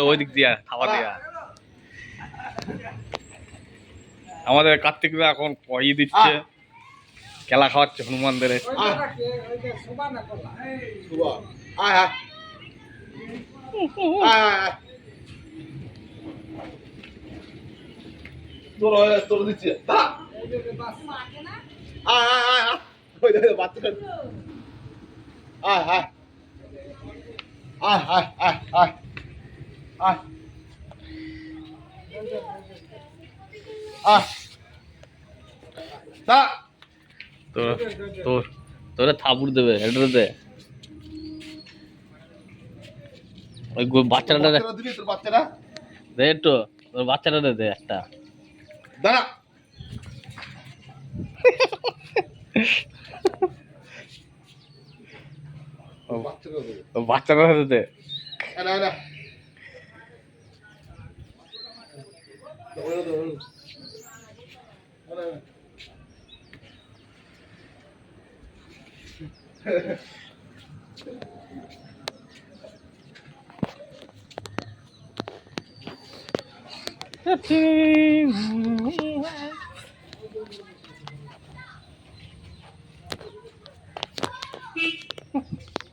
ওই দিক দিয়া দিয়া আমাদের কার্তিকরা এখন ই দিচ্ছে খেলা খাওয়াচ্ছে হনুমানদের আয় আয় তোর তোর তোরে থাপুর দেবে হেডরে দে। ওই বাচ্চাটা দে। দে একটু তোর বাচ্চাটা দে দে একটা। দাঁড়া। বাচ্চাটা দে বাচ্চাটা দে। না না। 走了走了，过来。呵呵。Happy